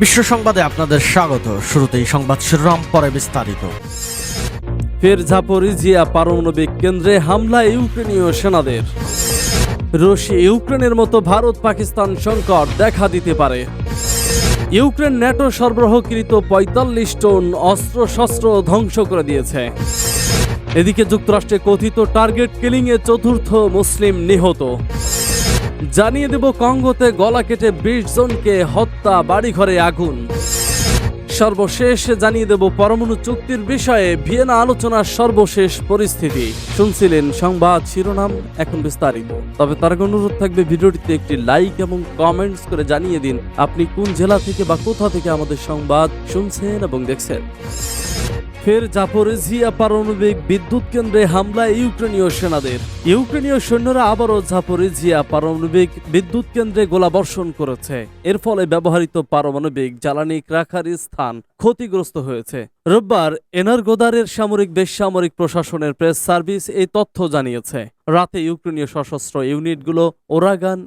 বিশ্ব সংবাদে আপনাদের স্বাগত। শুরুতেই সংবাদ শিরোনাম, পরে বিস্তারিত। ফের ঝাপরিজিয়া পারমাণবিক কেন্দ্রে হামলা ইউক্রেনীয় সেনাদের। রুশ ইউক্রেনের মতো ভারত পাকিস্তান সংকট দেখা দিতে পারে। ইউক্রেন ন্যাটো সরবরাহকৃত পঁয়তাল্লিশ টন অস্ত্রশস্ত্র ধ্বংস করে দিয়েছে। এদিকে যুক্তরাষ্ট্রে কথিত টার্গেট কিলিংয়ে চতুর্থ মুসলিম নিহত। জানিয়ে দেব কঙ্গোতে গলা কেটে বিশ জনকে হত্যা, বাড়িঘরে আগুন। সর্বশেষ জানিয়ে দেব পরমাণু চুক্তির বিষয়ে ভিয়েনা আলোচনার সর্বশেষ পরিস্থিতি। শুনছিলেন সংবাদ শিরোনাম, এখন বিস্তারিত। তবে তার অনুরোধ থাকবে ভিডিওটিতে একটি লাইক এবং কমেন্টস করে জানিয়ে দিন, আপনি কোন জেলা থেকে বা কোথা থেকে আমাদের সংবাদ শুনছেন এবং দেখছেন। ফের জাপোরেজিয়া পারমাণবিক বিদ্যুৎ কেন্দ্রে হামলা ইউক্রেনীয় সেনাদের। ইউক্রেনীয় সৈন্যরা আবারও জাপোরেজিয়া পারমাণবিক বিদ্যুৎ কেন্দ্রে গোলাবর্ষণ করেছে। এর ফলে ব্যবহৃত পারমাণবিক জ্বালানি রাখার স্থান ক্ষতিগ্রস্ত হয়েছে। রোববার এনারগোদারের সামরিক বেসামরিক প্রশাসনের প্রেস সার্ভিস এই তথ্য জানিয়েছে। রাতে ইউক্রেনীয় সশস্ত্র ইউনিটগুলো ওরাগান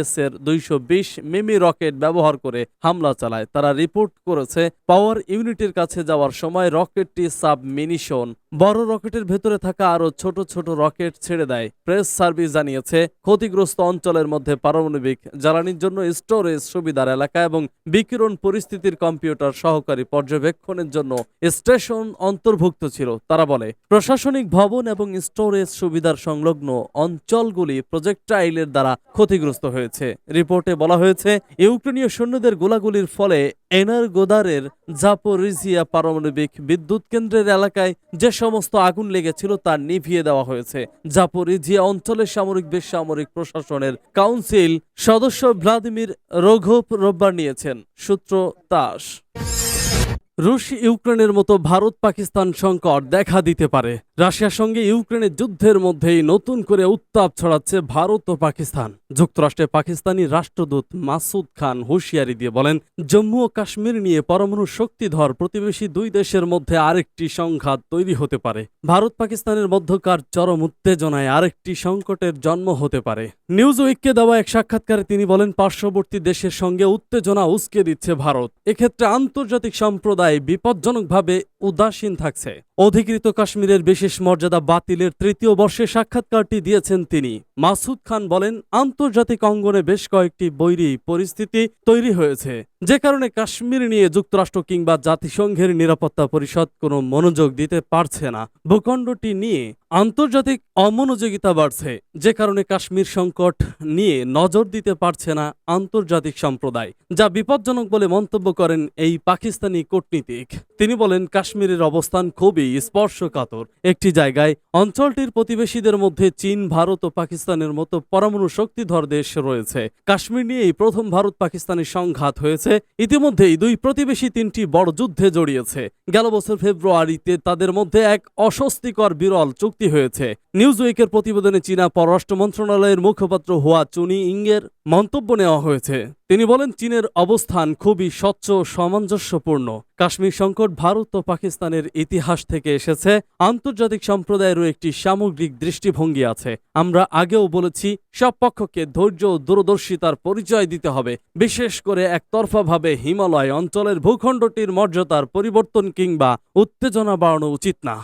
এস এর দুইশো বিশ মিমি রকেট ব্যবহার করে হামলা চালায়। তারা রিপোর্ট করেছে পাওয়ার ইউনিটের কাছে যাওয়ার সময় রকেটটি সাবমিনিশন বড় রকেটের ভেতরে থাকা আরও ছোট ছোট রকেট ছেড়ে দেয়। প্রেস সার্ভিস জানিয়েছে, ক্ষতিগ্রস্ত অঞ্চলের মধ্যে পারমাণবিক জ্বালানির জন্য স্টোরেজ সুবিধার এলাকা এবং বিকিরণ পরিস্থিতির কম্পিউটার সহকারী পর্যবেক্ষণের জন্য স্টেশন অন্তর্ভুক্ত ছিল, তারা বলে। প্রশাসনিক ভবন এবং স্টোরেজ সুবিধার সংলগ্ন অঞ্চলগুলি প্রজেক্টাইলের দ্বারা ক্ষতিগ্রস্ত হয়েছে। রিপোর্টে বলা হয়েছে, ইউক্রেনীয় সৈন্যদের গোলাগুলির ফলে এনারগোদারের জাপোরিজিয়া পারমাণবিক বিদ্যুৎ কেন্দ্রের এলাকায় যে সমস্ত আগুন লেগেছিল তা নিভিয়ে দেওয়া হয়েছে। জাপোরিজিয়া অঞ্চলের সামরিক বেসামরিক প্রশাসনের কাউন্সিল সদস্য ভ্লাদিমির রঘব রোববার নিয়েছেন। সূত্র তাস। রুশ ইউক্রেনের মতো ভারত পাকিস্তান সংকট দেখা দিতে পারে। রাশিয়ার সঙ্গে ইউক্রেনের যুদ্ধের মধ্যেই নতুন করে উত্তাপ ছড়াচ্ছে ভারত ও পাকিস্তান। যুক্তরাষ্ট্রে পাকিস্তানি রাষ্ট্রদূত মাসুদ খান হুঁশিয়ারি দিয়ে বলেন, জম্মু ও কাশ্মীর নিয়ে পরমাণু শক্তিধর প্রতিবেশী দুই দেশের মধ্যে আরেকটি সংঘাত তৈরি হতে পারে। ভারত পাকিস্তানের মধ্যকার চরম উত্তেজনায় আরেকটি সংকটের জন্ম হতে পারে। নিউজ উইককে দেওয়া এক সাক্ষাৎকারে তিনি বলেন, পার্শ্ববর্তী দেশের সঙ্গে উত্তেজনা উস্কে দিচ্ছে ভারত। এক্ষেত্রে আন্তর্জাতিক সম্প্রদায় বিপজ্জনকভাবে উদাসীন থাকছে। অধিকৃত কাশ্মীরের বিশেষ মর্যাদা বাতিলের তৃতীয় বর্ষে সাক্ষাৎকারটি দিয়েছেন তিনি। মাসুদ খান বলেন আন্তর্জাতিক অঙ্গনে বেশ কয়েকটি বৈরী পরিস্থিতি তৈরি হয়েছে। যে কারণে কাশ্মীর নিয়ে যুক্তরাষ্ট্র কিংবা জাতিসংঘের নিরাপত্তা পরিষদ কোনো মনোযোগ দিতে পারছে না। ভূখণ্ডটি নিয়ে আন্তর্জাতিক অমনোযোগিতা বাড়ছে। যে কারণে কাশ্মীর সংকট নিয়ে নজর দিতে পারছে না আন্তর্জাতিক সম্প্রদায়, যা বিপজ্জনক বলে মন্তব্য করেন এই পাকিস্তানি কূটনীতিক। তিনি বলেন, কাশ্মীরের অবস্থান খুবই স্পর্শকাতর। একটি জায়গায় অঞ্চলটির প্রতিবেশীদের মধ্যে চীন, ভারত ও পাকিস্তানের মতো পরমাণু শক্তিধর দেশ রয়েছে। কাশ্মীর নিয়েই প্রথম ভারত পাকিস্তানের সংঘাত হয়েছে। ইতিমধ্যেই দুই প্রতিবেশী তিনটি বড় যুদ্ধে জড়িয়েছে। গেল বছর ফেব্রুয়ারিতে তাদের মধ্যে এক অস্বস্তিকর বিরল চুক্তি হয়েছে। নিউজ উইকের প্রতিবেদনে চীনা পররাষ্ট্র মন্ত্রণালয়ের মুখপাত্র হুয়া চুনি ইংয়ের মন্তব্য নেওয়া হয়েছে। তিনি বলেন, চীনের অবস্থান খুবই স্বচ্ছ, সামঞ্জস্যপূর্ণ। কাশ্মীর সংকট ভারত ও পাকিস্তানের ইতিহাস থেকে এসেছে। আন্তর্জাতিক সম্প্রদায়েরও একটি সামগ্রিক দৃষ্টিভঙ্গি আছে। আমরা আগেও বলেছি, সব পক্ষকে ধৈর্য ও দূরদর্শিতার পরিচয় দিতে হবে। বিশেষ করে একতরফাভাবে হিমালয় অঞ্চলের ভূখণ্ডটির মর্যাদার পরিবর্তন কিংবা উত্তেজনা বাড়ানো উচিত না।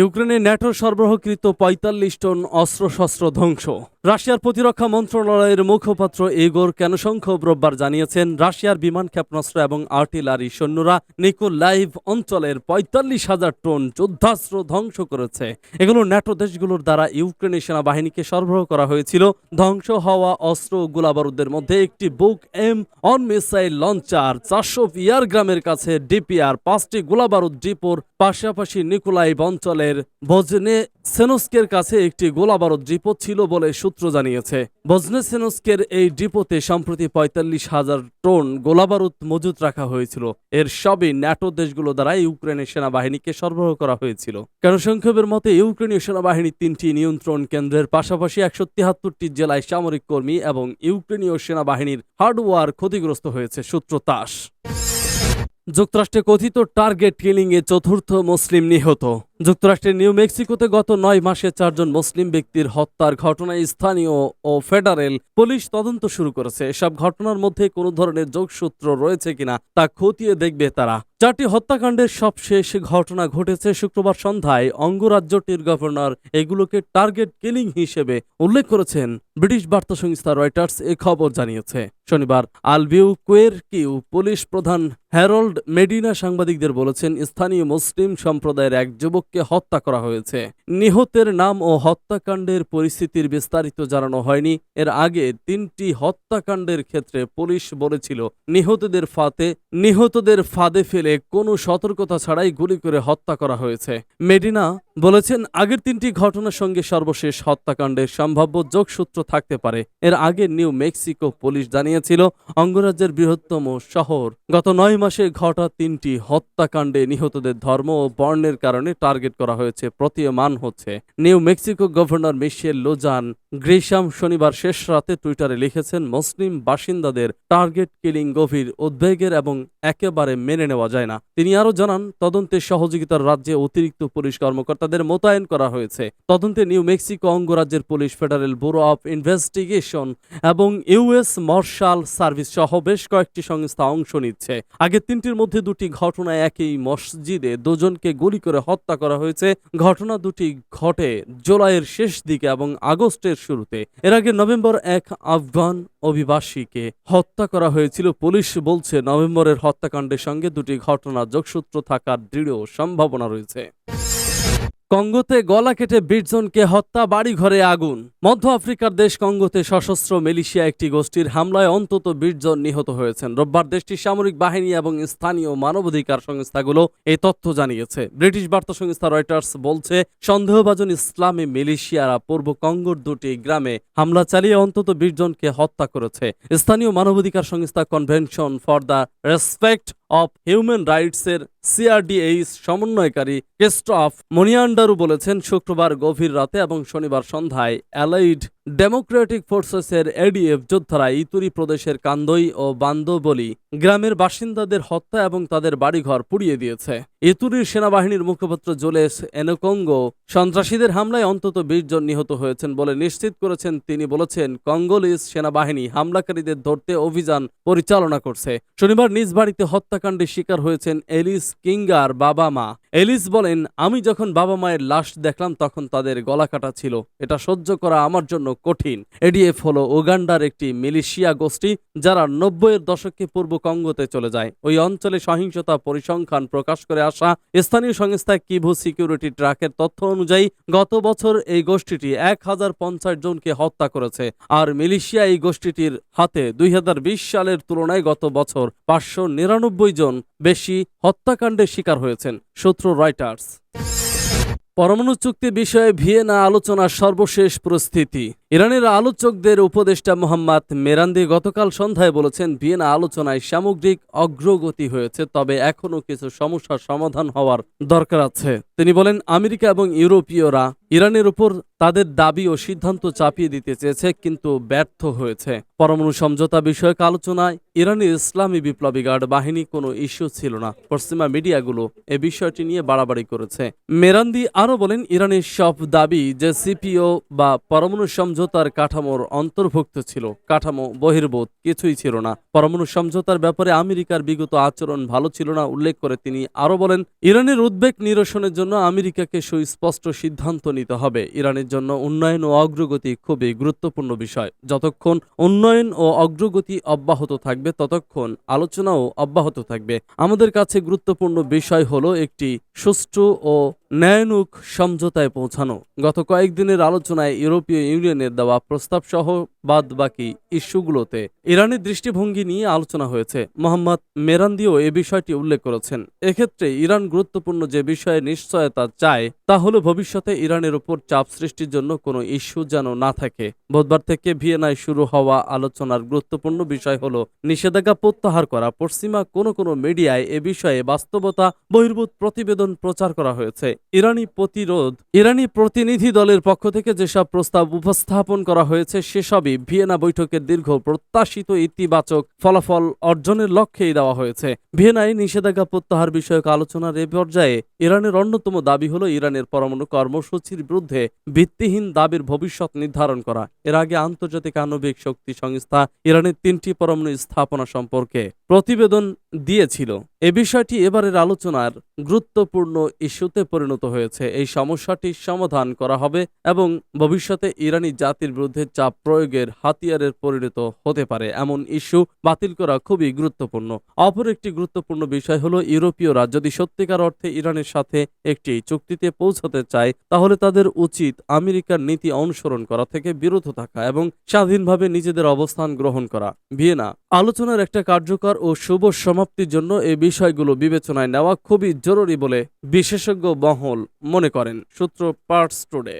ইউক্রেনে ন্যাটো সরবরাহকৃত পঁয়তাল্লিশ টন অস্ত্রশস্ত্র ধ্বংস। রাশিয়ার প্রতিরক্ষা মন্ত্রণালয়ের মুখপাত্র ইগোর ক্যানোশঙ্কভ রোববার জানিয়েছেন, রাশিয়ার বিমান ক্ষেপণাস্ত্র এবং আর্টিলারি সৈন্যরা নিকোলাইভ অঞ্চলের পঁয়তাল্লিশ হাজার টন যুদ্ধাস্ত্র ধ্বংস করেছে। এগুলো ন্যাটো দেশগুলোর দ্বারা ইউক্রেনের সেনাবাহিনীকে সরবরাহ করা হয়েছিল। ধ্বংস হওয়া অস্ত্র গোলাবারুদের মধ্যে একটি Buk M one missile launcher চারশো ইয়ারগ্রামের কাছে ডিপিআর পাঁচটি গোলাবারুদ ডিপোর, পাশাপাশি নিকোলাইভ অঞ্চলের বজনে সেনস্কের কাছে একটি গোলাবারুদ ডিপো ছিল বলে সূত্র জানিয়েছে। বজনে সেনস্কের এই ডিপোতে সম্প্রতি পঁয়তাল্লিশ হাজার টন গোলাবারুদ মজুত রাখা হয়েছিল। এর সবই ন্যাটো দেশগুলো দ্বারা ইউক্রেনের সেনাবাহিনীকে সরবরাহ করা হয়েছিল। কেন সংক্ষেপের মতে, ইউক্রেনীয় সেনাবাহিনীর তিনটি নিয়ন্ত্রণ কেন্দ্রের পাশাপাশি একশো তিয়াত্তরটি জেলায় সামরিক কর্মী এবং ইউক্রেনীয় সেনাবাহিনীর হার্ডওয়ার ক্ষতিগ্রস্ত হয়েছে, সূত্র তাস। যুক্তরাষ্ট্রে কথিত টার্গেট কিলিংয়ে চতুর্থ মুসলিম নিহত। যুক্তরাষ্ট্রের নিউ মেক্সিকোতে গত নয় মাসে চারজন মুসলিম ব্যক্তির হত্যার ঘটনায় স্থানীয় ও ফেডারেল পুলিশ তদন্ত শুরু করেছে। এসব ঘটনার মধ্যে কোনো ধরনের যোগসূত্র রয়েছে কিনা তা খতিয়ে দেখবে তারা। চারটি হত্যাকাণ্ডের সবশেষ ঘটনা ঘটেছে শুক্রবার সন্ধ্যায়। অঙ্গরাজ্যটির গভর্নর এগুলোকে টার্গেট কিলিং হিসেবে উল্লেখ করেছেন। ব্রিটিশ বার্তা সংস্থা রয়টার্স এ খবর জানিয়েছে। শনিবার আলবিউ কুয়ের কিউ পুলিশ প্রধান হ্যারল্ড মেডিনা সাংবাদিকদের বলেছেন, স্থানীয় মুসলিম সম্প্রদায়ের এক যুবককে হত্যা করা হয়েছে। নিহতের নাম ও হত্যাকাণ্ডের পরিস্থিতির বিস্তারিত জানানো হয়নি। এর আগে তিনটি হত্যাকাণ্ডের ক্ষেত্রে পুলিশ বলেছিল, নিহতদের ফাতে নিহতদের ফাঁদে ফেলে কোনো সতর্কতা ছাড়াই গুলি করে হত্যা করা হয়েছে। মেডিনা বলেছেন, আগের তিনটি ঘটনার সঙ্গে সর্বশেষ হত্যাকাণ্ডের সম্ভাব্য যোগসূত্র থাকতে পারে। এর আগে নিউ মেক্সিকো পুলিশ জানিয়েছিল, অঙ্গরাজ্যের বৃহত্তম শহর। গত নয় মাসে ঘটা তিনটি হত্যাকাণ্ডে নিহতদের ধর্ম ও বর্ণের কারণে টার্গেট করা হয়েছে, প্রতীয়মান হচ্ছে। New Mexico governor Michelle Lujan Grisham শনিবার শেষ রাতে টুইটারে লিখেছেন, মুসলিম বাসিন্দাদের টার্গেট কিলিং গভীর উদ্বেগের এবং একেবারে মেনে নেওয়া যায় না। তিনি আরও জানান, তদন্তে সহযোগিতার রাজ্যে অতিরিক্ত পুলিশ কর্মকর্তাদের মোতায়েন করা হয়েছে। তদন্তে নিউ মেক্সিকো অঙ্গরাজ্যের police federal bureau of investigation এবং ইউএস মার্শাল সার্ভিস সহ বেশ কয়েকটি সংস্থা অংশ নিচ্ছে। আগের তিনটির মধ্যে দুটি ঘটনায় একই মসজিদে দুজনকে গুলি করে হত্যা করা হয়েছে। ঘটনা দুটি ঘটে জুলাইয়ের শেষ দিকে এবং আগস্টের শুরুতে। এর আগে নভেম্বর এক আফগান অভিবাসীকে হত্যা করা হয়েছিল। পুলিশ বলছে, নভেম্বরের হত্যাকাণ্ডের সঙ্গে দুটি ঘটনা যোগসূত্র থাকার দৃঢ় সম্ভাবনা রয়েছে। কঙ্গোতে গলা কেটে বিশজনকে হত্যা, বাড়িঘরে আগুন। মধ্য আফ্রিকার দেশ কঙ্গোতে সশস্ত্র মিলিশিয়া একটি গোষ্ঠীর হামলায় অন্তত বিশজন নিহত হয়েছেন। রোববার দেশটির সামরিক বাহিনী এবং স্থানীয় মানবাধিকার সংস্থাগুলো এই তথ্য জানিয়েছে। ব্রিটিশ বার্তা সংস্থা রয়টার্স বলছে, সন্দেহভাজন ইসলামী মিলিশিয়ারা পূর্ব কঙ্গোর দুটি গ্রামে হামলা চালিয়ে অন্তত জনকে হত্যা করেছে। স্থানীয় মানবাধিকার সংস্থা convention for the respect of human রাইটসের সিআরডিএইচ সমন্বয়কারী কেস্টফ মনিয়ান্ডারু বলেছেন, শুক্রবার গভীর রাতে এবং শনিবার সন্ধ্যায় অ্যালাইড ডেমোক্রেটিক ফোর্সেসের এডিএফ যোদ্ধারা ইতুরি প্রদেশের কান্দই ও বান্দোবলি গ্রামের বাসিন্দাদের হত্যা এবং তাদের বাড়িঘর পুড়িয়ে দিয়েছে। ইতুরির সেনাবাহিনীর মুখপাত্র জোলেস এনকঙ্গো সন্ত্রাসীদের হামলায় অন্তত বিশ জন নিহত হয়েছেন বলে নিশ্চিত করেছেন। তিনি বলেছেন, কঙ্গোলিস সেনাবাহিনী হামলাকারীদের ধরতে অভিযান পরিচালনা করছে। শনিবার নিজ বাড়িতে হত্যাকাণ্ডের শিকার হয়েছেন এলিস কিঙ্গার বাবা মা। এলিস বলেন, আমি যখন বাবা মায়ের লাশ দেখলাম তখন তাদের গলা কাটা ছিল। এটা সহ্য করা আমার জন্য কঠিন। এডিএফ হলো উগান্ডার একটি মিলিশিয়া গোষ্ঠী যারা নব্বইয়ের দশকে পূর্ব কঙ্গোতে চলে যায়। ওই অঞ্চলে সহিংসতা পরিসংখ্যান প্রকাশ করে আসা স্থানীয় সংস্থা কিভু সিকিউরিটি ট্রাকের তথ্য অনুযায়ী গত বছর এই গোষ্ঠীটি এক হাজার পঞ্চাশ জনকে হত্যা করেছে। আর মিলিশিয়া এই গোষ্ঠীটির হাতে দুই হাজার বিশ সালের তুলনায় গত বছর পাঁচশো নিরানব্বই জন বেশি হত্যাকাণ্ডের শিকার হয়েছেন সূত্র রয়টার্স। পরমাণু চুক্তি বিষয়ে ভিয়েনা আলোচনার সর্বশেষ প্রস্তুতি। ইরানের আলোচকদের উপদেষ্টা মোহাম্মদ মেরান্দি গতকাল সন্ধ্যায় বলেছেন, ভিয়েনা আলোচনায় সামগ্রিক অগ্রগতি হয়েছে, তবে এখনও কিছু সমস্যার সমাধান হওয়ার দরকার আছে। তিনি বলেন, আমেরিকা এবং ইউরোপীয়রা ইরানের উপর তাদের দাবি ও সিদ্ধান্ত চাপিয়ে দিতে চেয়েছে, কিন্তু ব্যর্থ হয়েছে। পরমাণু সমঝোতা বিষয়ক আলোচনায় ইরানের ইসলামী বিপ্লবী গার্ড বাহিনী কোনো ইস্যু ছিল না। পশ্চিমা মিডিয়াগুলো এ বিষয়টি নিয়ে বাড়াবাড়ি করেছে। মেরান্দি আরও বলেন ইরানের সব দাবি যে সিপিও বা পরমাণু সমঝোতার কাঠামোর অন্তর্ভুক্ত ছিল, কাঠামো বহির্বোধ কিছুই ছিল না। পরমাণু সমঝোতার ব্যাপারে আমেরিকার বিগত আচরণ ভালো ছিল না, উল্লেখ করে তিনি আরও বলেন, ইরানের উদ্বেগ নিরসনের জন্য আমেরিকাকে সুস্পষ্ট সিদ্ধান্ত নিতে হবে। ইরানের জন্য উন্নয়ন ও অগ্রগতি খুবই গুরুত্বপূর্ণ বিষয়। যতক্ষণ উন্নয়ন ও অগ্রগতি অব্যাহত থাকবে, ততক্ষণ আলোচনাও অব্যাহত থাকবে। আমাদের কাছে গুরুত্বপূর্ণ বিষয় হলো একটি সুষ্ঠু ও ন্যায়ানুক সমঝোতায় পৌঁছানো। গত কয়েকদিনের আলোচনায় ইউরোপীয় ইউনিয়নের দেওয়া প্রস্তাব সহ বাদ বাকি ইস্যুগুলোতে ইরানের দৃষ্টিভঙ্গি নিয়ে আলোচনা হয়েছে। মোহাম্মদ মেরান্দিও এ বিষয়টি উল্লেখ করেছেন। এক্ষেত্রে ইরান গুরুত্বপূর্ণ যে বিষয়ে নিশ্চয়তা চায়, তা হলো ভবিষ্যতে ইরানের উপর চাপ সৃষ্টির জন্য কোনো ইস্যু যেন না থাকে। বুধবার থেকে ভিয়েনায় শুরু হওয়া আলোচনার গুরুত্বপূর্ণ বিষয় হলো নিষেধাজ্ঞা প্রত্যাহার করা। পশ্চিমা কোনো কোনো মিডিয়ায় এ বিষয়ে বাস্তবতা, বহির্ভূত প্রতিবেদন প্রতিবেদন প্রচার করা হয়েছে। ইরানি প্রতিরোধ, ইরানি প্রতিনিধি দলের পক্ষ থেকে যেসব প্রস্তাব উপস্থাপন করা হয়েছে, সেসবই ভিয়েনা বৈঠকের দীর্ঘ প্রত্যাশিত ইতিবাচক ফলাফল অর্জনের লক্ষ্যেই দেওয়া হয়েছে। ভিয়েনায় নিষেধাজ্ঞা প্রত্যাহার বিষয়ক আলোচনার এ পর্যায়ে ইরানের অন্যতম দাবি হল ইরানের পরমাণু কর্মসূচির বিরুদ্ধে ভিত্তিহীন দাবির ভবিষ্যৎ নির্ধারণ করা। এর আগে আন্তর্জাতিক আণবিক শক্তি সংস্থা ইরানের তিনটি পরমাণু স্থাপনা সম্পর্কে প্রতিবেদন দিয়েছিল। এ বিষয়টি এবারের আলোচনার গুরুত্বপূর্ণ ইস্যুতে পরিণত হয়েছে। এই সমস্যাটির সমাধান করা হবে এবং ভবিষ্যতে ইরানি জাতির বিরুদ্ধে চাপ প্রয়োগের হাতিয়ারের পরিণত হতে পারে। এমন ইস্যু বাতিল করা খুবই গুরুত্বপূর্ণ। অপর একটি গুরুত্বপূর্ণ বিষয় হলো ইউরোপীয়রা যদি সত্যিকার অর্থে ইরানের সাথে একটি চুক্তিতে পৌঁছাতে চায়, তাহলে তাদের উচিত আমেরিকার নীতি অনুসরণ করা থেকে বিরত থাকা এবং স্বাধীনভাবে নিজেদের অবস্থান গ্রহণ করা। ভিয়েনা আলোচনার একটা কার্যকর ও শুভ সমাপ্তির জন্য এই বিষয়গুলো বিবেচনায় নেওয়া খুবই জরুরি বলে বিশেষজ্ঞ মহল মনে করেন সূত্র পার্টস টুডে।